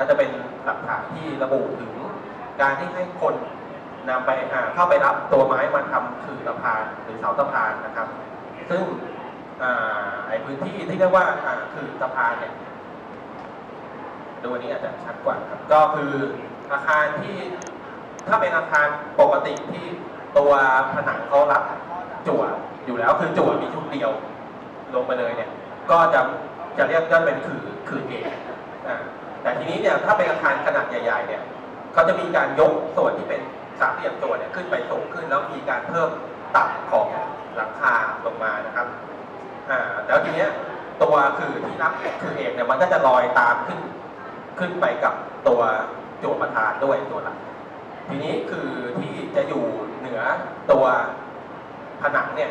ก็จะเป็นหลักฐานที่ระบุถึงการที่ให้คนนำไปอ่าเข้าไปรับตัวไม้มาทำคือสะพานหรือเสาสะพานนะครับ ซึ่งอไอพื้นที่ที่เรียกว่าคือสะพานเนี่ยดูอันนี้อาจจะชัดกว่าครับก็คืออาคารที่ถ้าเป็นอาคารปกติที่ตัวผนังเขารับจั่วอยู่แล้วคือจั่วมีชุดเดียว ลงไปเลยเนี่ย ก็จะจะเรียกก็เป็นคือคือเกอ่า แต่ทีนี้เนี่ยถ้าเป็นอาคารขนาดใหญ่ๆเนี่ยเขาจะมีการยกส่วนที่เป็นสามเหลี่ยมตัวเนี่ยขึ้นไปสูงขึ้นแล้วมีการเพิ่มตับของหลังคาลงมานะครับอ่าแล้วทีเนี้ยตัวคือที่รับคือเอกเนี่ยมันก็จะลอยตามขึ้น ขึ้นไปกับตัวจั่วประธานด้วยตัวหลักทีนี้คือที่จะอยู่เหนือตัวผนังเนี่ย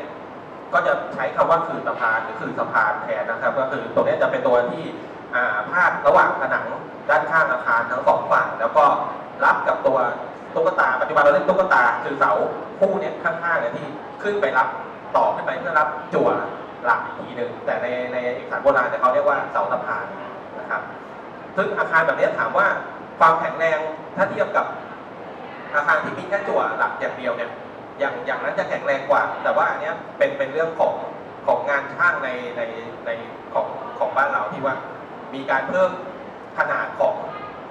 ก็จะใช้คำว่าคือสะพานหรือคือสะพานแทนนะครับ ก็คือตรงนี้จะเป็นตัวที่ พาดระหว่างผนังด้านข้างอาคารทั้งสองฝั่งแล้วก็รับกับตัวตุ๊กตาปัจจุบันเราเรียกตุ๊กตาคือเสาคู่เนี่ยข้างๆเนี่ยที่ขึ้นไปรับต่อขึ้นไปเพื่อรับจั่วหลักอีกทีหนึ่งแต่ในในเอกสารโบราณเนี่ยเขาเรียกว่าเสาสะพานนะครับ ซึ่งอาคารแบบนี้ถามว่าความแข็งแรงถ้าเทียบกับอาคารที่มีแค่จั่วหลักอย่างเดียวเนี่ยอย่างอย่างนั้นจะแข็งแรงกว่า แต่ว่าอันเนี้ยเป็นเป็นเรื่องของของงานช่างในในในของของบ้านเราที่ว่า มีการเพิ่มขนาดของ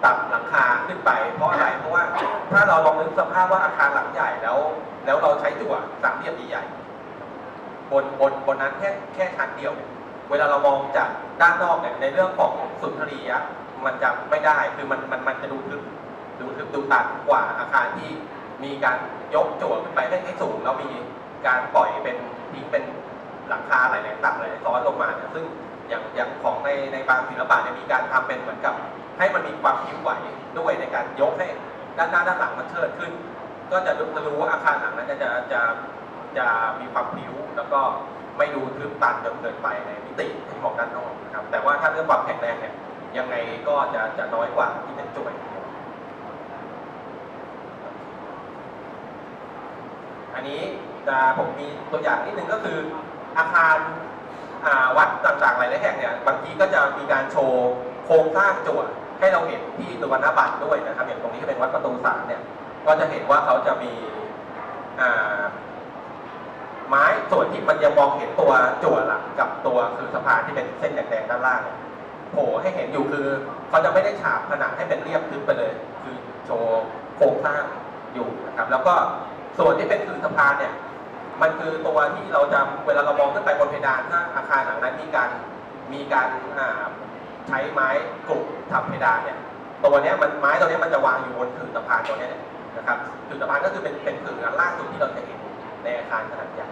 ตับหลังคาขึ้นไป เพราะอะไรเพราะว่าถ้าเราลองนึกสภาพว่าอาคารหลังใหญ่แล้ว แล้วเราใช้จั่วสามเหลี่ยมใหญ่บนบนบนนั้นแค่แค่ชั้นเดียวเนี่ยเวลาเรามองจากด้านนอกเนี่ยในเรื่องของสุนทรียะมันจะไม่ได้คือมันมันมันจะดูทึบดูทึบดูตันกว่าอาคารที่มีการยกจั่วขึ้นไปให้ให้สูงแล้วมีการปล่อยเป็นทิ้งเป็นหลังคาหลายๆตับหลายๆซ้อนลงมาเนี่ยซึ่ง อย่างอย่างของในในบางศิลปะเนี่ยมีการทำเป็นเหมือนกับ ให้มันมีความผิวไหวด้วยในการยกให้ด้านหน้าด้านหลังมันเชิดขึ้น ก็จะรู้จะรู้ว่าอาคารหลังนั้นจะจะจะจะมีความผิวแล้วก็ไม่ดูทึบตันจนเกินไปในมิติที่มองด้านนอกนะครับแต่ว่าถ้าเรื่องความแข็งแรงเนี่ยยังไงก็จะจะน้อยกว่าที่เป็นจั่ยอันนี้จะผมมีตัวอย่างนิดนึงก็คืออาคาร วัดต่างๆหลายๆแห่งเนี่ยบางทีก็จะมีการโชว์โครงสร้างจั่วให้เราเห็นที่ตัวหน้าบัตรด้วยนะครับอย่างตรงนี้ก็เป็นวัดประตูสามเนี่ยก็จะเห็นว่าเขาจะมีไม้ส่วนที่มันยังมองเห็นตัวจั่วหลักกับตัวคือสะพานที่เป็นเส้นแดงๆด้านล่างโผล่ให้เห็นอยู่คือเขาจะไม่ได้ฉาบผนังให้เป็นเรียบทึบไปเลย คือโชว์โครงสร้างอยู่นะครับแล้วก็ส่วนที่เป็นคือสะพานเนี่ย มันคือตัวที่เราจะเวลาเรามองขึ้นไปบนเพดานถ้าอาคารหลังนั้นมีการมีการใช้ไม้กรุบทับเพดานเนี่ยตัวนี้มันไม้ตัวนี้มันจะวางอยู่บนถือสะพานตัวนี้นะครับถือสะพานก็คือเป็นเป็นถืออันล่างสุดที่เราจะเห็นในอาคารขนาดใหญ่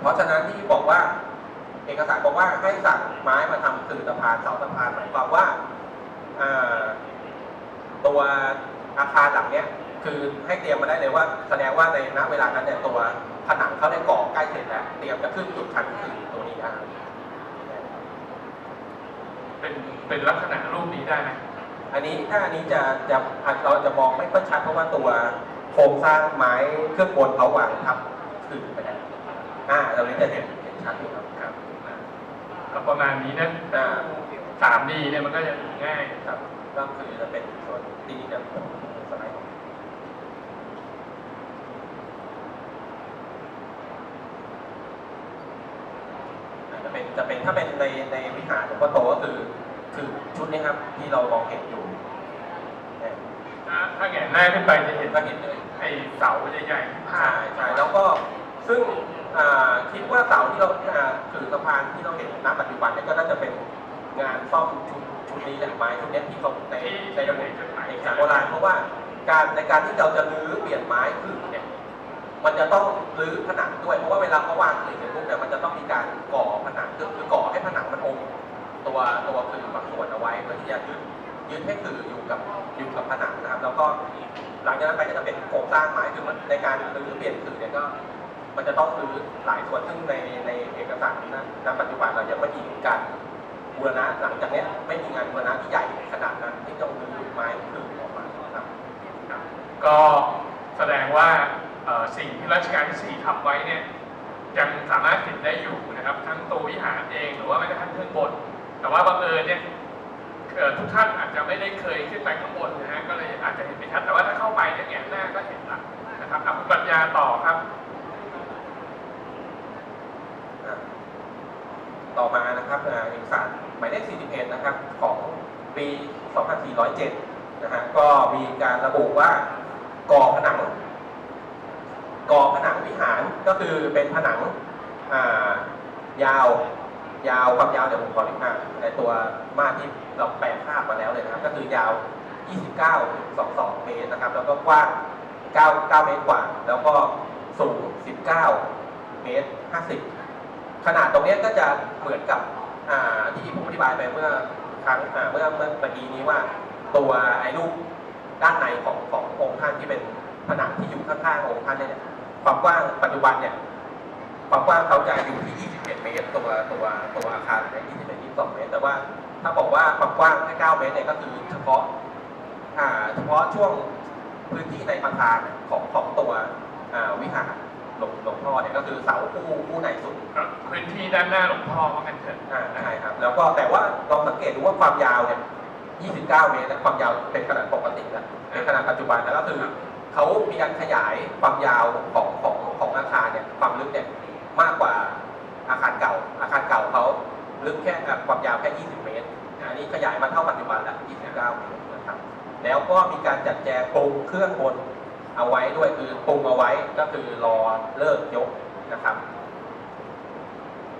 เพราะฉะนั้นที่บอกว่า เอกสารบอกว่าให้สั่งไม้มาทำถือสะพานเสาสะพานหมายความว่าตัวอาคารหลังเนี้ย คือให้เตรียมมาได้เลยว่า แสดงว่าในณเวลานั้นเนี่ยตัวผนังเขาได้ก่อใกล้เสร็จแล้ว เตรียมจะขึ้นจุดชั้นคือตัวนี้ได้เป็นเป็นลักษณะรูปนี้ได้ไหมอันนี้ถ้าอันนี้จะจะอาจเราจะมองไม่ค่อยชัดเพราะว่าตัวโครงสร้างไม้เครื่องบนเขาวางทับขึ้นไปได้อ่าตรงนี้จะเห็นเห็นชัดอยู่ครับครับก็ประมาณนี้นะอ่าสามดีเนี่ยมันก็จะง่ายครับ ก็คือจะเป็นส่วนที่จะสไลด์ของอ่าจะ เป็นจะเป็นถ้าเป็นในในวิหารหลวงพ่อโตก็คือ คือชุดนี้ครับที่เรามองเห็นอยู่เนี่ยถ้าถ้าแงนหน้าขึ้นไปจะเห็นก็เห็นเลยไอ้เสาใหญ่ๆที่พาใช่ดใช่แล้วก็ซึ่งอ่าคิดว่าเสาที่เราอ่าถือสะพานที่เราเห็นณปัจจุบันเนี่ยก็น่าจะเป็นงานซ่อมชุดชุดนี้แหละไม้ชุดเนี้ยที่เขาในที่ในในระบบจดหมายเอกสารโบราณเพราะว่าการในการที่เราจะรื้อเปลี่ยนไม้ขึงเนี่ย มันจะต้องรื้อผนังด้วยเพราะว่าเวลาเขาวางขึงเสร็จปุ๊บเนี่ยมันจะต้องมีการก่อผนังคือคือก่อให้ผนังมันองตัวตัวขึงบางส่วนเอาไว้เพื่อที่จะยึดยึดให้ขึงอยู่กับอยู่กับผนังนะครับ แล้วก็หลังจากนั้นไปก็จะเป็นโครงสร้างไม้คือมันในการรื้อเปลี่ยนขึงเนี่ยก็มันจะต้องรื้อหลายส่วนซึ่งในในเอกสารนะณปัจจุบันเรายังไม่มีการบูรณะหลังจากนี้ไม่มีงานบูรณะที่ใหญ่ขนาดนั้นที่ต้องรื้อไม้ขึงออกมาครับ ก็แสดงว่า สิ่งที่รัชกาลที่สี่ทำไว้เนี่ยยังสามารถเห็นได้อยู่นะครับ ทั้งตัววิหารเองหรือว่าแม้กระทั่งเครื่องบนแต่ว่าบังเอิญเนี่ยทุกท่านอาจจะไม่ได้เคยขึ้นไปข้างบนนะฮะก็เลยอาจจะเห็นไม่ชัดแต่ว่าถ้าเข้าไปเนี่ยแงะหน้าก็เห็นละนะครับอะคุณปัญญาต่อครับ ต่อมานะครับเอกสารหมายเลข41นะครับของปี 2407นะฮะก็มีการระบุว่าก่อผนัง ก่อผนังวิหารก็คือเป็นผนังายาว ยาวความยาวเดี๋ยวผมขอเล็กมากในตัวมาที่เราแปลภาพมาแล้วเลยนะครับ ก็คือยาว 29.22 เมตรนะครับ แล้วก็กว้าง 9 9 เมตรกว่า แล้วก็สูง 19 เมตร 50 ขนาดตรงนี้ก็จะเหมือนกับที่ผมอธิบายไปเมื่อครั้งเมื่อเมื่อเมื่อกี้นี้ว่าตัวไอ้รูปด้านในของขององค์ท่านที่เป็นผนังที่อยู่ข้างๆองค์ท่านเนี่ย ความกว้างปัจจุบันเนี่ยความกว้างเขาจะอยู่ที่ 21 เมตร ตัวตัวตัวอาคารเนี่ย21 22 เมตร แต่ว่าถ้าบอกว่าความกว้างแค่ 9 เมตรเนี่ยก็คือเฉพาะอ่าเฉพาะช่วงพื้นที่ในประธานของของตัวอ่าวิหารหลวงหลวงพ่อเนี่ยก็คือเสาคู่คู่ในสุดพื้นที่ด้านหน้าหลวงพ่อว่ากันเถอะอ่าใช่ครับ แล้วก็แต่ว่าลองสังเกตดูว่าความยาวเนี่ย 29 เมตรนะความยาวเป็นขนาดปกติแล้วเป็นขนาดปัจจุบันแล้วก็คือ เขามีการขยายความยาวของของของอาคารเนี่ยความลึกเนี่ยมากกว่าอาคารเก่า อาคารเก่าเขาลึกแค่ความยาวแค่ 20 เมตรอันนี้ขยายมาเท่าปัจจุบันล้ว29 เมตรนะครับแล้วก็มีการจัดแจงปรุงเครื่องบนเอาไว้ด้วยคือปรุงเอาไว้ก็คือรอเลิกยกนะครับ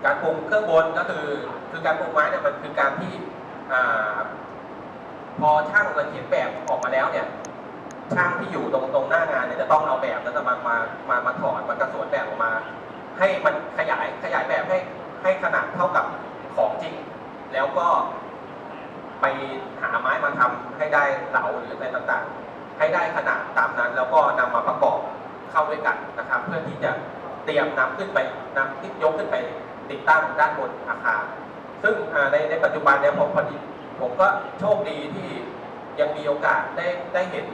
การปรุงเครื่องบนก็คือคือการปรุงไม้เนี่ยมันคือการที่อ่าพอช่างเราเขียนแบบออกมาแล้วเนี่ย ช่างที่อยู่ตรงตรงหน้างานเนี่ยจะต้องเอาแบบนั้นมามามามาถอดมากระสวนแบบออกมา ให้มันขยายขยายแบบให้ให้ขนาดเท่ากับของจริง แล้วก็ไปหาไม้มาทำให้ได้เหลาหรืออะไรต่างๆ ให้ได้ขนาดตามนั้น แล้วก็นำมาประกอบเข้าด้วยกันนะครับ เพื่อที่จะเตรียมนำขึ้นไปนำที่ยกขึ้นไปติดตั้งด้านบนอาคาร ซึ่งในในปัจจุบันเนี่ยผมพอดีผมก็โชคดีที่ยังมีโอกาสได้ได้เห็น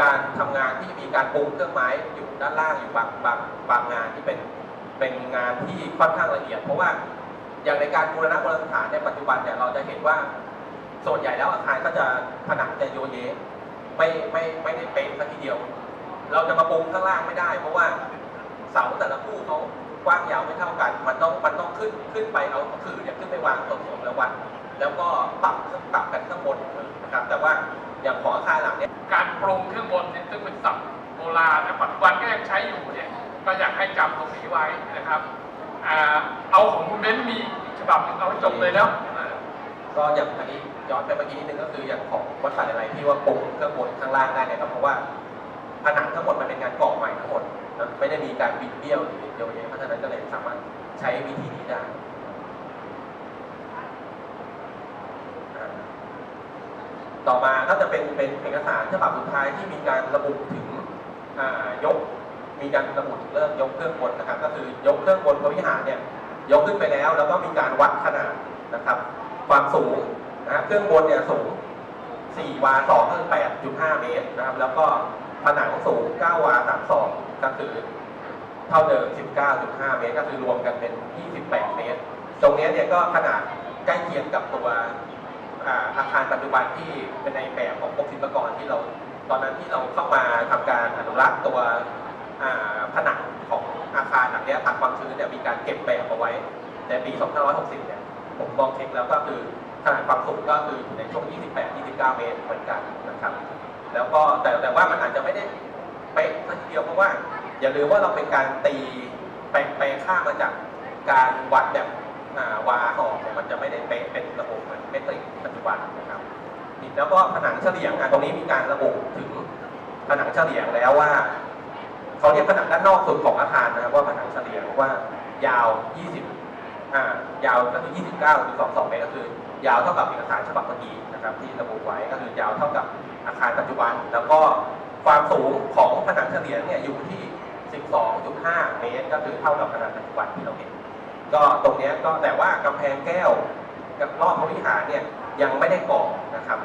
การทำงานที่มีการปรุงเครื่องไม้อยู่ด้านล่างอยู่บางบางบางงานที่เป็นเป็นงานที่ค่อนข้างละเอียด เพราะว่าอย่างในการบูรณะโบราณสถานในปัจจุบันเนี่ยเราจะเห็นว่าส่วนใหญ่แล้วอาคารก็จะผนังจะโยเยไม่ไม่ไม่ได้เป๊ะสักทีเดียว เราจะมาปรุงข้างล่างไม่ได้ เพราะว่าเสาแต่ละคู่เขากว้างยาวไม่เท่ากัน มันต้องมันต้องขึ้นขึ้นไปเอาขื่อเนี่ยขึ้นไปวางตรงๆแล้ววัดแล้วก็ปรับปรับกันข้างบนนะครับ แต่ว่า อย่างของอาคารหลังเนี่ยการปรุงเครื่องบนเนี่ยซึ่งเป็นศัพท์โบราณนะปัจจุบันก็ยังใช้อยู่เนี่ยก็อยากให้จำตรงนี้ไว้นะครับอ่าเอาของคุณเบ้นมีอีกฉบับหนึงเอาให้จบเลยแล้วอ่าก็อย่างอันนี้ย้อนไปเมื่อกี้นิดนึงก็คืออย่างของวัดสันอะไรที่ว่าปรุงเครื่องบนข้างล่างได้เนี่ยก็เพราะว่าผนังทั้งหมดมันเป็นงานก่อใหม่ทั้งหมดนะไม่ได้มีการบิดเบี้ยวหรือโยเยเพราะฉะนั้นก็เลยสามารถใช้วิธีนี้ได้อ่า ต่อมาก็จะเป็นเป็นเอกสารฉบับสุดท้ายที่มีการระบุถึงยก มีการระบุถึงเรื่องยกเครื่องบนนะครับ ก็คือยกเครื่องบนพระวิหารเนี่ยยกขึ้นไปแล้ว แล้วก็มีการวัดขนาดนะครับ ความสูงนะเครื่องบนเนี่ยสูง 4 วา2ก็คือ8.5 เมตรนะครับ แล้วก็ผนังสูง 9 วา32ก็คือเท่าเดิม 19.5 เมตร ก็คือรวมกันเป็น 28 เมตร ตรงนี้เนี่ยก็ขนาดใกล้เคียงกับตัว อาคารปัจจุบันที่เป็นในแบบของกรมศิลปากรที่เรา ตอนนั้นที่เราเข้ามาทำการอนุรักษ์ตัวผนังของอาคารหลังนี้ยทางความชื้นเนี่ยมีการเก็บแบบเอาไว้ในปี 2560 เนี่ยผมลองเช็คแล้วก็คือขนาดความสูงก็คือในช่วง 28-29 เมตรเหมือนกันนะครับ แล้วก็แต่แต่ว่ามันอาจจะไม่ได้เป๊ะสักทีเดียวเพราะว่า อย่าลืมว่าเราเป็นการตีไปไปค่ามาจากการวัดแบบวาออกเนี่ยมันจะไม่ได้เป๊ะเป็นระบบเหมือนเมตริก ปัจจุบันะครับแล้วก็ผนังเฉลียงตรงนี้มีการระบุถึงผนังเฉลียงแล้วว่าเขาเรียกผนังด้านนอกสุดของอาคารนะครับว่าผนังเฉลียงว่ายาว 20 อ่ายาวก็คือ 29หรือ22 เมตรก็คือ ยาวเท่ากับเอกสารฉบับเมื่อกี้นะครับ ที่ระบุไว้ก็คือยาวเท่ากับอาคารปัจจุบัน แล้วก็ความสูงของผนังเฉลียงเนี่ยอยู่ที่ 12.5 เมตร ก็คือเท่ากับขนาดปัจจุบันที่เราเห็น ก็ตรงนี้ก็แต่ว่ากำแพงแก้วกับรอบพระวิหารเนี่ย ยังไม่ได้ก่อนะครับ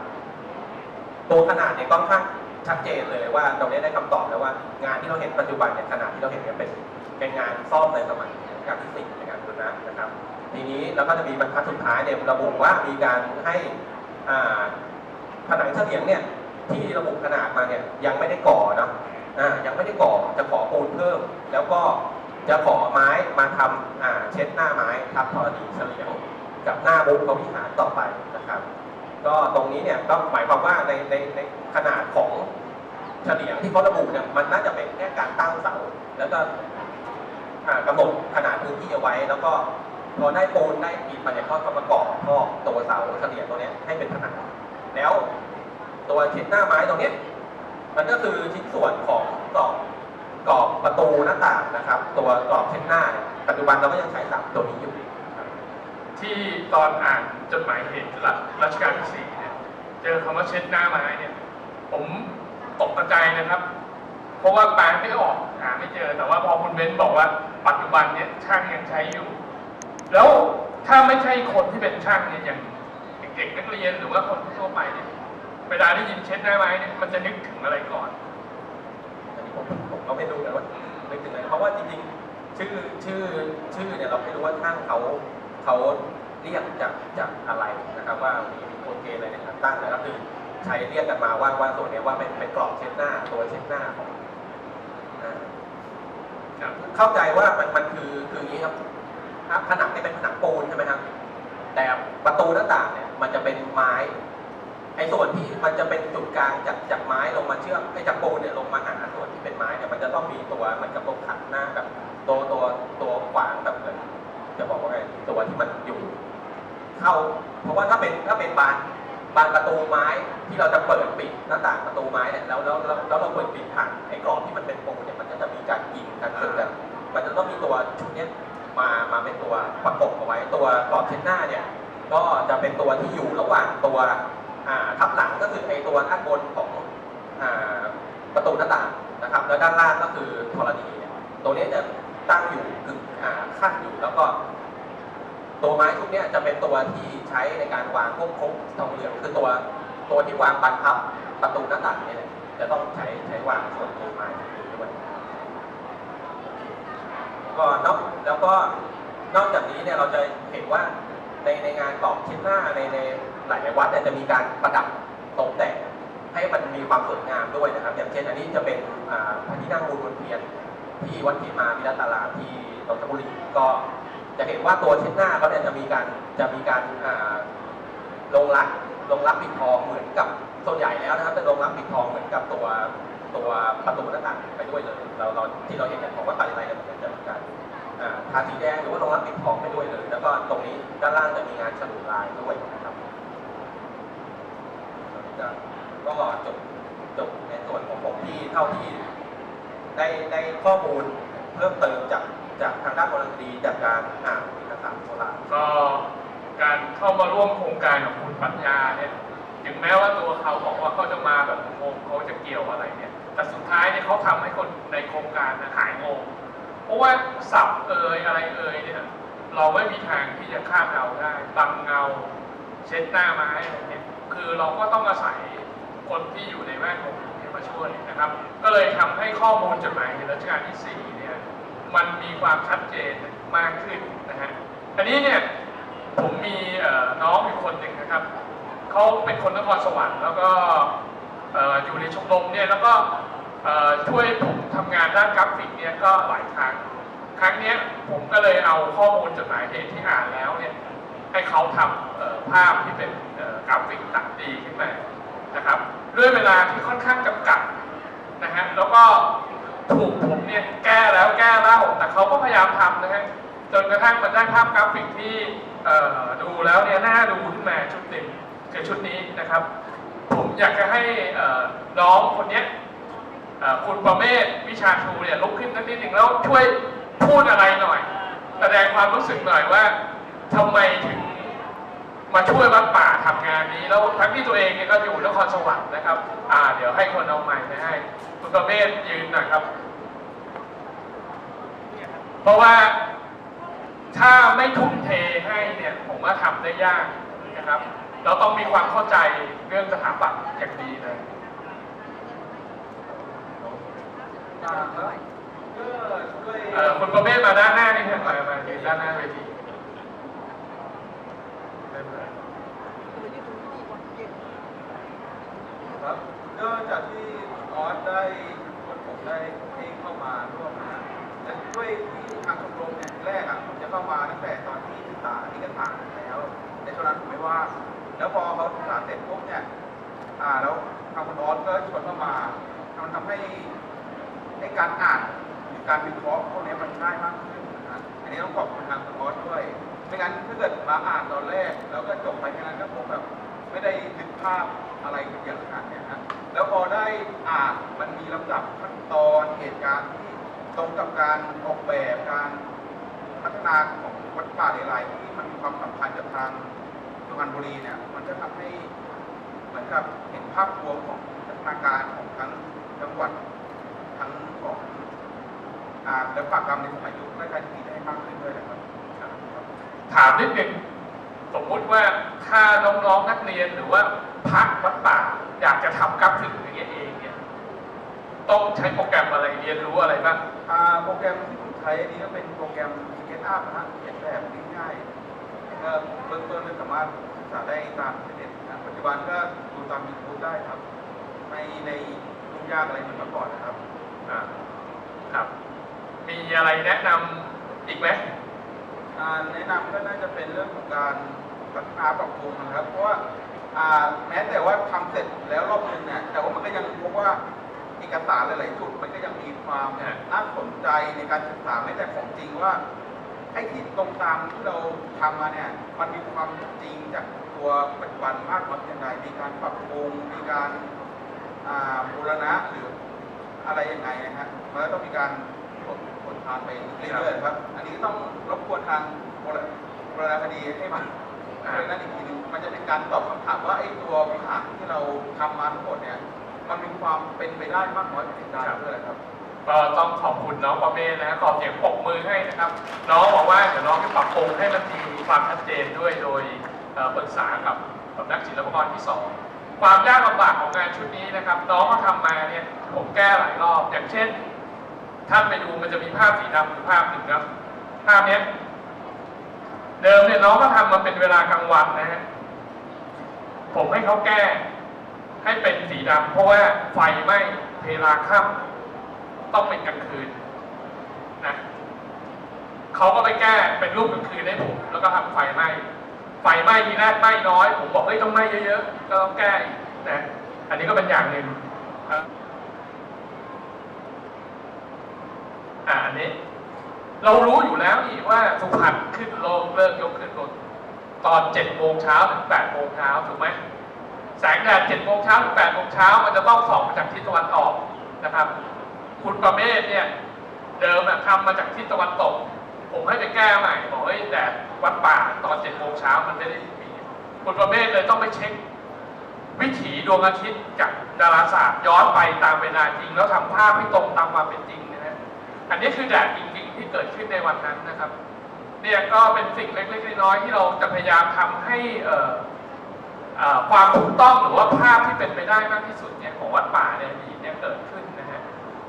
ตัวขนาดเนี่ยค่อนข้างชัดเจนเลยว่าตรงนี้ได้คำตอบแล้วว่า งานที่เราเห็นปัจจุบันเนี่ยขนาดที่เราเห็นเนี่ยเป็นเป็นงานซ่อมในสมัยรัชกาลที่สี่ในงานบูรณะนะครับ ทีนี้เราก็จะมีบรรทัดสุดท้ายเนี่ยระบุว่ามีการให้ผนังเฉลียงเนี่ยที่ระบุขนาดมาเนี่ยยังไม่ได้ก่อนะยังไม่ได้ก่อจะขอปูนเพิ่ม แล้วก็จะขอไม้มาทำเช็ดหน้าไม้ทับธรณีเฉลียงกับหน้ามุกพระวิหารต่อไป นะครับก็ตรงนี้เนี่ยก็หมายความว่าในในในขนาดของเฉลียงที่เขาระบุเนี่ยมันน่าจะเป็นแค่การตั้งเสาแล้วก็กำหนดขนาดพื้นที่เอาไว้ แล้วก็พอได้ปูนได้อิฐมาเนี่ยเขาก็ประกอบท่อตัวเสาเฉลียงตัวเนี้ยให้เป็นผนังแล้วตัวเช็ดหน้าไม้ตรงนี้มันก็คือชิ้นส่วนของกรอบกรอบประตูหน้าต่างนะครับ ตัวกรอบเช็ดหน้า ปัจจุบันเราก็ยังใช้สาตัวนี้อยู่ ที่ตอนอ่านจดหมายเหตุรัรัชกาลที่สี่เนี่ยเจอคำว่าเช็ดหน้าไม้เนี่ย ผมตกใจนะครับ เพราะว่าแปลไม่ออกหาไม่เจอแต่ว่าพอคุณเบนซ์บอกว่าปัจจุบันเนี่ยช่างยังใช้อยู่ แล้วถ้าไม่ใช่คนที่เป็นช่างเนี่ยอย่างเด็กๆนักเรียนหรือว่าคนทั่วไปเนี่ยเวลาได้ยินเช็ดหน้าไม้เนี่ยมันจะนึกถึงอะไรก่อนอันนี้ผมผมก็ไม่รู้นะว่านึกถึงอะไรเพราะว่าจริงๆชื่อชื่อชื่อเนี่ยเราไม่รู้ว่าช่างเขา เขาเรียกจากจากอะไรนะครับ ว่ามีมีกฎเกณฑ์อะไรในการตั้งนะครับคือใช้เรียกกันมาว่าว่าส่วนนี้ว่าเป็นเป็นกรอบเช็ดหน้าตัวเช็ดหน้าของอ่าครับเข้าใจว่ามันมันคือคืออย่างนี้ครับผนังเนี่ยเป็นผนังปูนใช่ไหมครับแต่ประตูหน้าต่างเนี่ยมันจะเป็นไม้ไอ้ส่วนที่มันจะเป็นจุดกลางจากจากไม้ลงมาเชื่อมไอ้จากปูนเนี่ยลงมาหาส่วนที่เป็นไม้เนี่ยมันจะต้องมีตัวเหมันกับตรงขัดหน้าแบบตัวตัวตัวขวางแบบเหมือน จะบอกว่าไงตัวที่มันอยู่ เข้า เพราะว่าถ้าเป็นถ้าเป็นบานบานประตูไม้ที่เราจะเปิดปิดหน้าต่างประตูไม้เนี่ยแล้วแล้วแล้วแล้วเราเปิดปิดผ่านไอ้กรอบที่มันเป็นปูนเนี่ยมันก็จะมีการยิงกันเกิดกันมันจะต้องมีตัวชุดเนี้ยมามาเป็นตัวประกบเอาไว้ตัวกรอบเช็ดหน้าเนี่ย ก็จะเป็นตัวที่อยู่ระหว่างตัวอ่าทับหลังก็คือไอตัวด้านบนของอ่าประตูหน้าต่างนะครับ แล้วด้านล่างก็คือธรณีเนี่ยตัวนี้จะ ตั้งอยู่กึ่งอ่าขั้นอยู่แล้วก็ ตัวไม้ชุดเนี้ยจะเป็นตัวที่ใช้ในการวางพวกครกทองเหลืองคือตัวตัวที่วางบันพับประตูหน้าต่างเนี่ยแหละจะต้องใช้ใช้วางส่วนตัวไม้ด้วยก็นอกแล้วก็นอกจากนี้เนี่ยเราจะเห็นว่าในในงานกรอบชิ้นหน้าในในหลายๆวัดเนี่ยจะมีการประดับตกแต่งให้มันมีความสวยงามด้วยนะครับ อย่างเช่นอันนี้จะเป็นอ่าพระที่นั่งมูลบนเทียน ที่วัดเขมาวิรัตตารามที่นนทบุรีก็จะเห็นว่าตัวชิ้นหน้าเขาเนี่ยจะมีการจะมีการลงรักลงรักปิดทองเหมือนกับส่วนใหญ่แล้วนะครับจะลงรักปิดทองเหมือนกับตัวตัวประตูหน้าต่างไปด้วยเลยเราเราที่เราเห็นกันของวัดป่าอะไรเนี่ยมันจะมีการอ่าทาสีแดงหรือว่าลงรับปิดทองไปด้วยเลย แล้วก็ตรงนี้ด้านล่างจะมีงานฉลุลายด้วยนะครับก็จบจบในส่วนของผมที่เท่าที่ ได้ได้ข้อมูลเพิ่มเติมจากจากทางด้านบรดีจากการอ่านเอกสารโบราณก็การเข้ามาร่วมโครงการของคุณปัญญาเนี่ยถึงแม้ว่าตัวเขาบอกว่าเขาจะมาแบบงงเขาจะเกี่ยวอะไรเนี่ยแต่สุดท้ายเนี่ยเขาทำให้คนในโครงการนะหายงงเพราะว่าศัพท์เอ่ยอะไรเอ่ยเนี่ยเราไม่มีทางที่จะคาดเดาได้บังเงาเช็ดหน้าไม้อะไรเนี่ยคือเราก็ต้องอาศัยคนที่อยู่ในแวดวง มาช่วยนะครับ ก็เลยทำให้ข้อมูลจดหมายในรัชกาลที่สี่เนี่ย มันมีความชัดเจนมากขึ้นนะฮะอันนี้เนี่ยผมมีน้องอีกคนหนึ่งนะครับเขาเป็นคนนครสวรรค์แล้วก็ออยู่ในชมรมเนี่ยแล้วก็ช่วยผมทำงานด้านกราฟิกเนี่ยก็หลายครั้งครั้งนี้ผมก็เลยเอาข้อมูลจดหมายเหตุที่อ่านแล้วเนี่ยให้เขาทำภาพที่เป็นกราฟิกตัดดีขึ้นมานะครับ ด้วยเวลาที่ค่อนข้างจำกัดนะฮะแล้วก็ถูกผมเนี่ยแก้แล้วแก้เล่า แต่เขาก็พยายามทำนะฮะจนกระทั่งมันได้ภาพกราฟิกที่ดูแล้วเนี่ยน่าดูขึ้นมาชุดหนึ่งคือชุดนี้นะครับ ผมอยากจะให้น้องคนนี้คุณประเมศวิชาชูเนี่ยลุกขึ้นนิดหนึ่งแล้วช่วยพูดอะไรหน่อย แสดงความรู้สึกหน่อยว่าทำไมถึง มาช่วยวัดป่าทำงานนี้ แล้วทั้งที่ตัวเองเนี่ยก็อยู่นครสวรรค์นะครับ อ่า เดี๋ยวให้คนเอาใหม่มาให้คุณประเมศยืนหน่อยครับ เพราะว่าถ้าไม่ทุ่มเทให้เนี่ยผมว่าทำได้ยากนะครับ เราต้องมีความเข้าใจเรื่องสถาปัตย์อย่างดีเลยคุณประเภทมาด้านหน้านี่เถอะมามายืนด้านหน้าเวที ครับก็จากที่ออสได้คนผมได้ให้เข้ามาร่วมนะฮะแต่ด้วยที่ทางชมรมเนี่ยแรกอะผมจะเข้ามาตั้งแต่ตอนที่ศึกษาเอกสารแล้วในช่วงนั้นผมไม่ว่างแล้วพอเขาศึกษาเสร็จปุ๊บเนี่ยอ่าแล้วทางคุณออสก็ชวนเข้ามามันทำให้ให้การอ่านหรือการวิเคราะห์พวกนี้มันง่ายมากขึ้น นะฮะอันนี้ต้องขอบคุณทางคุณออสด้วยไม่งั้นถ้าเกิดมาอ่านตอนแรก แล้วก็จบไปแค่นั้นก็คงแบบไม่ได้นึกภาพอะไรเยอะขนาดเนี้ยฮะแล้วพอได้อ่านมันมีลำดับขั้นตอนเหตุการณ์ที่ตรงกับการออกแบบการพัฒนาของวัดป่าเลไลที่มันมีความสัมพันธ์กับทางสุพรรณบุรีเนี่ยมันจะทำให้เหมือนกับเห็นภาพรวมของพัฒนาการของทั้งจังหวัดทั้งของ อ่าและปากกรรมในสมัยยุคราชการที่ดีได้มากขึ้นด้วยนะครับถามนิดนึงสมมุติว่าถ้าน้องๆนักเรียนหรือว่าพักวัดป่าอยากจะทำกราฟิกอย่างเงี้ยเองเนี่ยต้องใช้โปรแกรมอะไรเรียนรู้อะไรบ้างอ่าโปรแกรมที่ผมใช้อันนี้ก็เป็นโปรแกรม SketchUp นะฮะเขียนแบบง่ายๆก็เบื้องต้นก็สามารถศึกษาได้ตามอินเทอร์เน็ตนะปัจจุบันก็ดูตาม YouTube ได้ครับไม่ในยุ่งยากอะไรเหมือนเมื่อก่อนนะครับอ่าครับ มีอะไรแนะนำอีกไหมอ่าแนะนำก็น่าจะเป็นเรื่องของการพัฒนาปรับปรุงนะครับ เพราะว่าอ่าแม้แต่ว่าทำเสร็จแล้วรอบนึงเนี่ยแต่ว่ามันก็ยังพบว่าเอกสารหลายๆจุดมันก็ยังมีความน่าสนใจในการศึกษาไม่แต่ของจริงว่าไอ้ที่ตรงตามที่เราทำมาเนี่ยมันมีความจริงจากตัวปัจจุบันมากน้อยเพียงใดมีการปรับปรุงมีการอ่าบูรณะหรืออะไรยังไงนะฮะมันก็ต้องมีการผลผลทางไปเรื่อยๆครับ อันนี้ต้องรบกวนทางบูรบูรณคดีให้มาเรื่องนั้นอีกทีหนึงมันจะเป็นการตอบคำถามว่าไอ้ตัววิหารที่เราทำมาทั้งหมดเนี่ย มันมีความเป็นไปได้มากน้อยเพียงใดด้วยครับก็ต้องขอบคุณน้องประเมศนะขอเสียงปรบมือให้นะครับ น้องบอกว่าเดี๋ยวน้องจะปรับปรุงให้มันมีความชัดเจนด้วยโดยเอ่อปรึกษากับสำนักศิลปากรที่สองความยากลำบากของงานชุดนี้นะครับ น้องก็ทำมาเนี่ยผมแก้หลายรอบ อย่างเช่น ท่านไปดูมันจะมีภาพสีดำอยู่ภาพหนึ่งครับ ภาพนี้เดิมเนี่ยน้องก็ทำมาเป็นเวลากลางวันนะฮะ ผมให้เขาแก้ ให้เป็นสีดำเพราะว่าไฟไหม้เวลาค่ำต้องเป็นกลางคืนนะเขาก็ไปแก้เป็นรูปกลางคืนให้ผมแล้วก็ทำไฟไหม้ไฟไหม้ทีแรกไหม้น้อย ผมบอกเฮ้ยต้องไหม้เยอะๆก็ต้องแก้นะอันนี้ก็เป็นอย่างหนึ่งครับาอันนี้ เรารู้อยู่แล้วนี่ว่าสุพรรณขึ้นลงเลิกยกขึ้นลงตอนเจ็ดโมงเช้าถึงแปดโมงเช้าถูกไหมแสงแดดเจ็ดโมงเช้าถึงแปดโมงเช้ามันจะต้องส่องมาจากทิศตะวันออกนะครับ คุณประเมศเนี่ย เดิมอะทำมาจากทิศตะวันตก ผมให้ไปแก้ใหม่บอกเฮ้ยแดดวัดป่าตอนเจ็ดโมงเช้ามันไม่ได้มี คุณประเมศเลยต้องไปเช็ค วิถีดวงอาทิตย์จากดาราศาสตร์ย้อนไปตามเวลาจริง แล้วทำภาพให้ตรงตามความเป็นจริง อันนี้คือแดดจริงๆที่เกิดขึ้นในวันนั้นนะครับเนี่ยก็เป็นสิ่งเล็กๆน้อยๆที่เราจะพยายามทำให้เความถูกต้องหรือว่าภาพที่เป็นไปได้มากที่สุดเนี่ยของวัดป่าเนี่ยมีเนี่ยเกิดขึ้นนะฮะ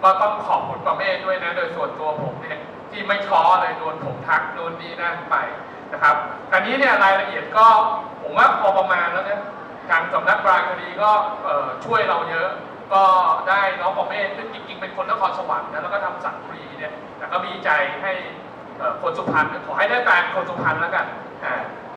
ก็ต้องขอบคุณประเมศด้วยนะ โดยส่วนตัวผมเนี่ยที่ไม่ท้อเลยโดนผมทักโดนนี่นั่นไปนะครับอันนี้เนี่ยรายละเอียดก็ผมว่าพอประมาณแล้วนะทางสำนักปรางคดีก็ช่วยเราเยอะ ก็ได้น้องประเมศซึ่งจริง ๆ เป็นคนนครสวรรค์นะแล้วก็ทำสังบุรีเนี่ยแต่ก็มีใจให้คนสุพรรณขอให้ได้แฟนคนสุพรรณแล้วกันอ่า